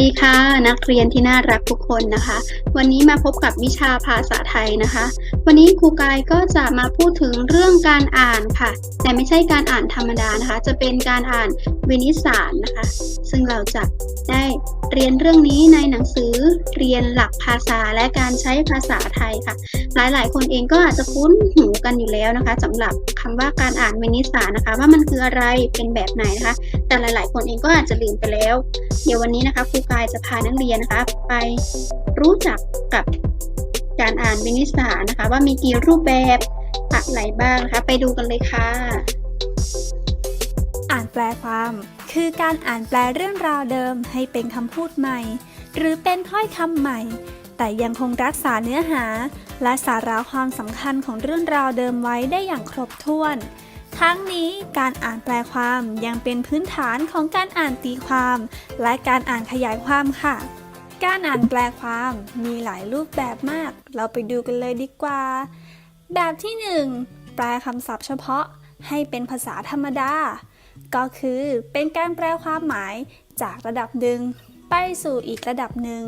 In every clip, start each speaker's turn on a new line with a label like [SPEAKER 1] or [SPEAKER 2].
[SPEAKER 1] วัสดีค่ะ นักเรียนที่น่ารักทุกคนนะคะ วันนี้มาพบกับวิชาภาษาไทยนะคะ วันนี้ครูกายก็จะมาพูดถึงเรื่องการอ่านค่ะ แต่ไม่ใช่การอ่านธรรมดานะคะ จะเป็นการอ่านวินิสสารนะคะ ซึ่งเราจะได้ เรียนเรื่องนี้ในหนังสือเรียนหลักภาษาและการใช้ภาษาไทยค่ะ หลายๆ คนเองก็อาจจะคุ้นหูกันอยู่แล้วนะคะสำหรับคำว่าการอ่านวินิสานะคะ ว่ามันคืออะไรเป็นแบบไหนนะคะ แต่หลาย ๆ คนเองก็อาจจะลืมไปแล้ว เดี๋ยววันนี้นะคะครูกายจะพานักเรียนนะคะ ไปรู้จักกับการอ่านวินิสานะคะ ว่ามีกี่รูปแบบอะไรบ้างนะคะ ไปดูกันเลยค่ะ
[SPEAKER 2] อ่านแปลความ คือการอ่านแปลเรื่องราวเดิมให้เป็นคำพูดใหม่ หรือเป็นถ้อยคำใหม่ แต่ยังคงรักษาเนื้อหา และสาระความสำคัญของเรื่องราวเดิมไว้ได้อย่างครบถ้วน ทั้งนี้การอ่านแปลความยังเป็นพื้นฐานของการอ่านตีความ และการอ่านขยายความค่ะ การอ่านแปลความมีหลายรูปแบบมาก เราไปดูกันเลยดีกว่า แบบที่หนึ่งแปลคำศัพท์เฉพาะให้เป็นภาษาธรรมดา ก็คือเป็นการแปลความหมายจากระดับหนึ่งไปสู่อีกระดับหนึ่ง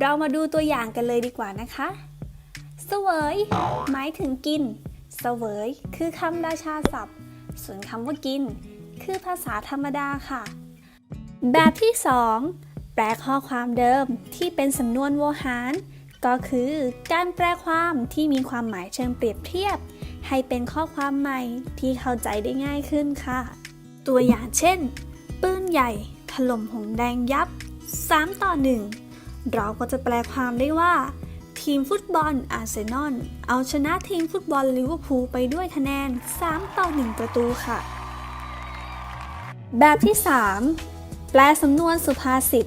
[SPEAKER 2] เรามาดูตัวอย่างกันเลยดีกว่านะคะเสวยหมายถึงกินเสวยคือคำราชาศัพท์ ส่วนคำว่ากิน คือภาษาธรรมดาค่ะ แบบที่ 2 แปลข้อความเดิมที่เป็นสำนวนโวหาร ก็คือการแปลความที่มีความหมายเชิงเปรียบเทียบ ให้เป็นข้อความใหม่ที่เข้าใจได้ง่ายขึ้นค่ะ ตัวอย่างเช่น ปืนใหญ่ ถล่มหงแดงยับ 3 ต่อ 1 เราก็จะแปลความได้ว่า ทีมฟุตบอลอาร์เซนอลเอาชนะทีมฟุตบอลลิเวอร์พูลไปด้วยคะแนน 3 ต่อ 1 ประตูค่ะ แบบที่ 3 แปลสำนวนสุภาษิต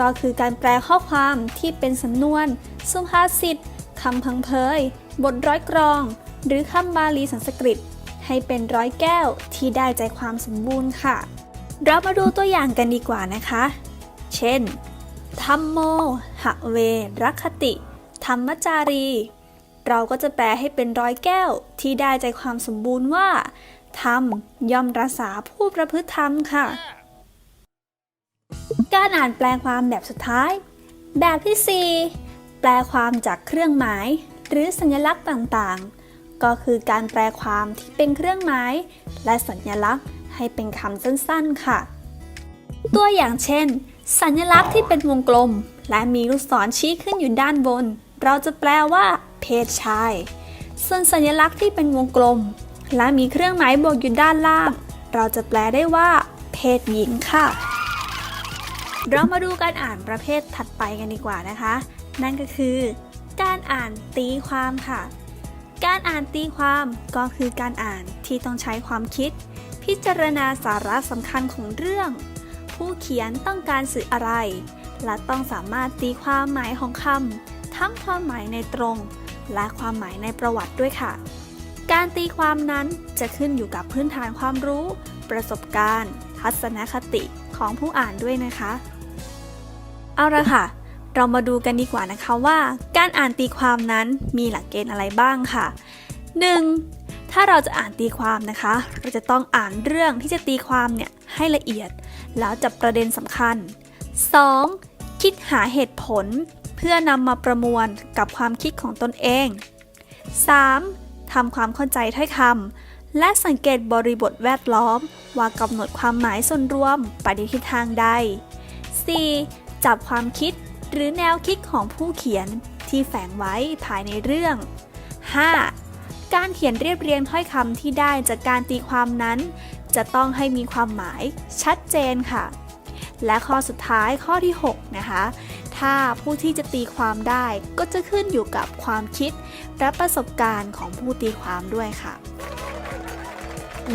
[SPEAKER 2] ก็คือการแปลข้อความที่เป็นสำนวน สุภาษิตคำพังเพย บทร้อยกรอง หรือคำบาลีสันสกฤต ให้เป็นร้อยแก้วที่ได้ใจความสมบูรณ์ค่ะ เรามาดูตัวอย่างกันดีกว่านะคะ เช่น ธรรมโม หะเวรัคติ ธรรมจารี เราก็จะแปลให้เป็นร้อยแก้วที่ได้ใจความสมบูรณ์ว่า ธรรมย่อมรักษาผู้ประพฤติธรรมค่ะ การอ่านแปลความแบบสุดท้าย แบบที่ 4 แปลความจากเครื่องหมาย หรือสัญลักษณ์ต่างๆ ก็คือการแปลความที่เป็นเครื่องหมาย และสัญลักษณ์ให้เป็นคำสั้นๆค่ะ ตัวอย่างเช่น สัญลักษณ์ที่เป็นวงกลม และมีลูกศรชี้ขึ้นอยู่ด้านบน เราจะแปลว่า เพศชาย ส่วนสัญลักษณ์ที่เป็นวงกลม และมีเครื่องหมายบวกอยู่ด้านล่าง เราจะแปลได้ว่า เพศหญิงค่ะ เรามาดูการอ่านประเภทถัดไปกันดีกว่านะคะ นั่นก็คือ การอ่านตีความค่ะ การอ่านตีความก็คือการอ่านที่ต้องใช้ความคิด พิจารณาสาระสำคัญของเรื่อง ผู้เขียนต้องการสื่ออะไร และต้องสามารถตีความหมายของคำทั้งความหมายในตรง และความหมายในประวัติด้วยค่ะ การตีความนั้นจะขึ้นอยู่กับพื้นฐานความรู้ ประสบการณ์ ทัศนคติของผู้อ่านด้วยนะคะ เอาละค่ะ เรามาดูกันดีกว่านะคะว่าการอ่านตีความนั้นมีหลักเกณฑ์อะไรบ้างค่ะ 1. ถ้าเราจะอ่านตีความนะคะ เราจะต้องอ่านเรื่องที่จะตีความเนี่ยให้ละเอียด แล้วจับประเด็นสำคัญ 2. คิดหาเหตุผล เพื่อนำมาประมวลกับความคิดของตนเอง 3. ทำความเข้าใจถ้อยคำและสังเกตบริบทแวดล้อม ว่ากำหนดความหมายส่วนรวมไปในทิศทางใด 4. จับความคิด หรือแนวคิดของผู้เขียนที่แฝงไว้ภายในเรื่อง 5. การเขียนเรียบเรียงถ้อยคำที่ได้จากการตีความนั้น จะต้องให้มีความหมายชัดเจนค่ะ และข้อสุดท้ายข้อที่ 6 นะคะ ถ้าผู้ที่จะตีความได้ก็จะขึ้นอยู่กับความคิด และประสบการณ์ของผู้ตีความด้วยค่ะ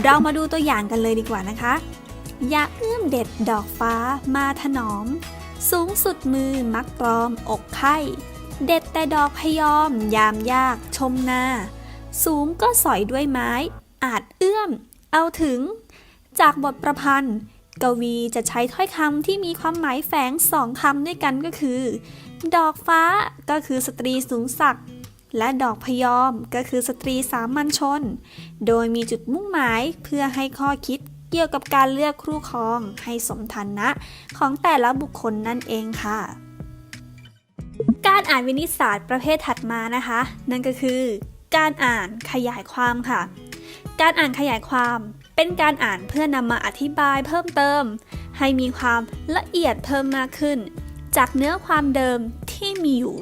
[SPEAKER 2] เรามาดูตัวอย่างกันเลยดีกว่านะคะยาเอื้อมเด็ดดอกฟ้ามาถนอม สูงสุดมือมักปลอมอกไข่เด็ดแต่ดอกพยอม ยามยากชมนา สูงก็สอยด้วยไม้ อาจเอื้อม เอาถึง จากบทประพันธ์ กวีจะใช้ถ้อยคำที่มีความหมายแฝงสองคำด้วยกันก็คือ ดอกฟ้าก็คือสตรีสูงศักดิ์และดอกพยอมก็คือสตรีสามัญชน โดยมีจุดมุ่งหมายเพื่อให้ข้อคิด เกี่ยวกับการเลือกครูครองให้สมฐานะของแต่ละบุคคลนั่นเองค่ะ การอ่านวินิจศาสตร์ประเภทถัดมานะคะ นั่นก็คือ การอ่านขยายความค่ะ การอ่านขยายความเป็นการอ่านเพื่อนำมาอธิบายเพิ่มเติม ให้มีความละเอียดเพิ่มมากขึ้น จากเนื้อความเดิมที่มีอยู่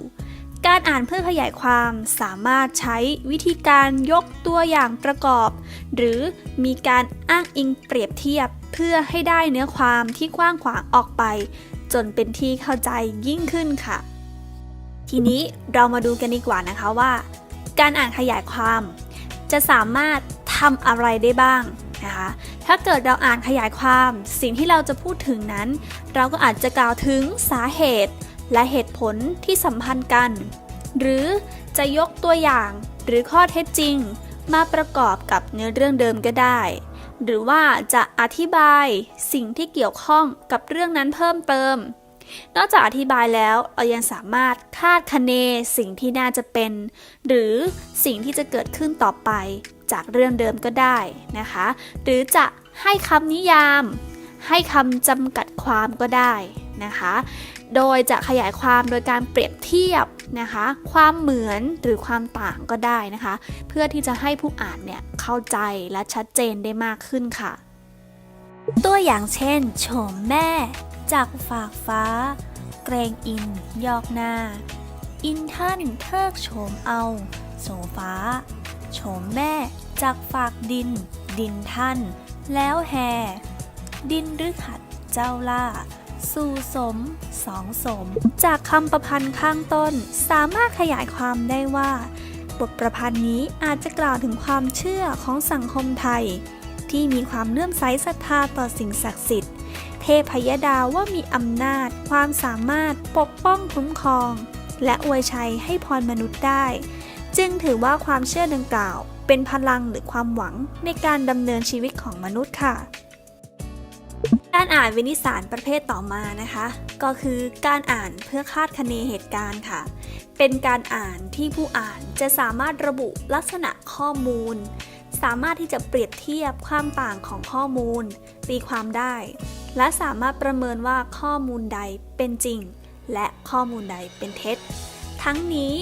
[SPEAKER 2] การอ่านเพื่อขยายความสามารถใช้วิธีการยกตัวอย่างประกอบ หรือมีการอ้างอิงเปรียบเทียบเพื่อให้ได้เนื้อความที่กว้างขวางออกไป จนเป็นที่เข้าใจยิ่งขึ้นค่ะ ทีนี้เรามาดูกันดีกว่านะคะว่า การอ่านขยายความ จะสามารถทำอะไรได้บ้างนะคะถ้าเกิดเราอ่านขยายความสิ่งที่เราจะพูดถึงนั้น เราก็อาจจะกล่าวถึงสาเหตุ และเหตุผลที่สัมพันธ์กัน หรือจะยกตัวอย่างหรือข้อเท็จจริง มาประกอบกับเนื้อเรื่องเดิมก็ได้ หรือว่าจะอธิบายสิ่งที่เกี่ยวข้องกับเรื่องนั้นเพิ่มเติม นอกจากอธิบายแล้วเรายังสามารถคาดคะเนสิ่งที่น่าจะเป็น หรือสิ่งที่จะเกิดขึ้นต่อไปจากเรื่องเดิมก็ได้นะคะ หรือจะให้คำนิยาม ให้คำจำกัดความก็ได้ นะคะ โดยจะขยายความโดยการเปรียบเทียบนะคะ ความเหมือนหรือความต่างก็ได้นะคะ เพื่อที่จะให้ผู้อ่านเนี่ยเข้าใจและชัดเจนได้มากขึ้นค่ะ ตัวอย่างเช่นโฉมแม่ จากฝากฟ้า เกรงอิน ยอกหน้า อินท่านเทิกโฉมเอา โสฟ้าโฉมแม่ จากฝากดิน ดินท่าน แล้วแฮดินหรือขัดเจ้าล่า สู่สมสองสม จากคำประพันธ์ข้างต้นสามารถขยายความได้ว่า บทประพันธ์นี้อาจจะกล่าวถึงความเชื่อของสังคมไทย ที่มีความเลื่อมใสศรัทธาต่อสิ่งศักดิ์สิทธิ์ เทพยดาว่ามีอำนาจ ความสามารถปกป้องคุ้มครอง และอวยชัยให้พรมนุษย์ได้ จึงถือว่าความเชื่อดังกล่าว เป็นพลังหรือความหวังในการดำเนินชีวิตของมนุษย์ค่ะ การอ่านวินิสารประเภทต่อมานะคะ ก็คือการอ่านเพื่อคาดคะเนเหตุการณ์ค่ะ เป็นการอ่านที่ผู้อ่านจะสามารถระบุลักษณะข้อมูล สามารถที่จะเปรียบเทียบความต่างของข้อมูล ตีความได้ และสามารถประเมินว่าข้อมูลใดเป็นจริง และข้อมูลใดเป็นเท็จ ทั้งนี้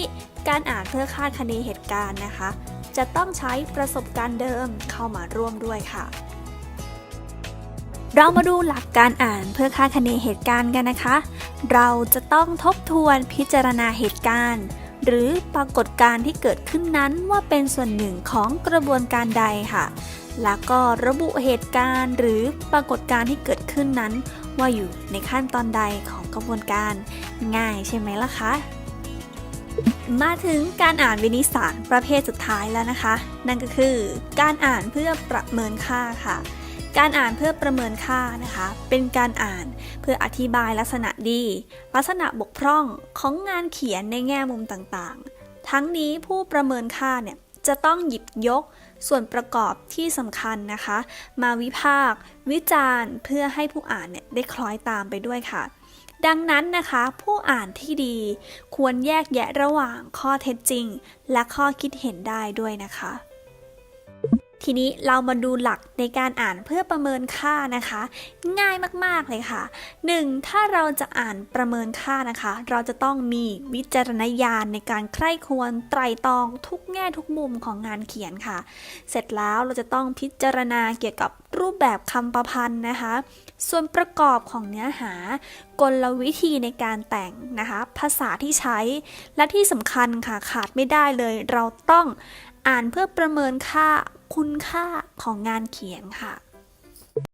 [SPEAKER 2] การอ่านเพื่อคาดคะเนเหตุการณ์นะคะ จะต้องใช้ประสบการณ์เดิมเข้ามาร่วมด้วยค่ะ เรามาดูหลักการอ่านเพื่อคาดคะเนเหตุการณ์กันนะคะ เราจะต้องทบทวนพิจารณาเหตุการณ์ หรือปรากฏการณ์ที่เกิดขึ้นนั้นว่าเป็นส่วนหนึ่งของกระบวนการใดค่ะ แล้วก็ระบุเหตุการณ์ หรือปรากฏการณ์ที่เกิดขึ้นนั้น ว่าอยู่ในขั้นตอนใดของกระบวนการ ง่ายใช่ไหมล่ะคะมาถึงการอ่านวินิสารประเภทสุดท้ายแล้วนะคะ นั่นก็คือการอ่านเพื่อประเมินค่าค่ะ การอ่านเพื่อประเมินค่านะคะ เป็นการอ่านเพื่ออธิบายลักษณะดี ลักษณะบกพร่องของงานเขียนในแง่มุมต่างๆ ทั้งนี้ผู้ประเมินค่าเนี่ยจะต้องหยิบยกส่วนประกอบที่สำคัญนะคะ มาวิพากษ์วิจารณ์เพื่อให้ผู้อ่านเนี่ยได้คล้อยตามไปด้วยค่ะ ดังนั้นนะคะ ผู้อ่านที่ดี ควรแยกแยะระหว่างข้อเท็จจริง และข้อคิดเห็นได้ด้วยนะคะ ทีนี้เรามาดูหลักในการอ่านเพื่อประเมินค่านะคะ ง่ายมากๆเลยค่ะ 1. ถ้าเราจะอ่านประเมินค่านะคะ เราจะต้องมีวิจารณญาณในการใคร่ควรไตรตรองทุกแง่ทุกมุมของงานเขียนค่ะ เสร็จแล้วเราจะต้องพิจารณาเกี่ยวกับรูปแบบคำประพันธ์นะคะ ส่วนประกอบของเนื้อหากลวิธีในการแต่งนะคะ ภาษาที่ใช้ และที่สำคัญค่ะขาดไม่ได้เลย เราต้องอ่านเพื่อประเมินค่า คุณค่าของงานเขียนค่ะ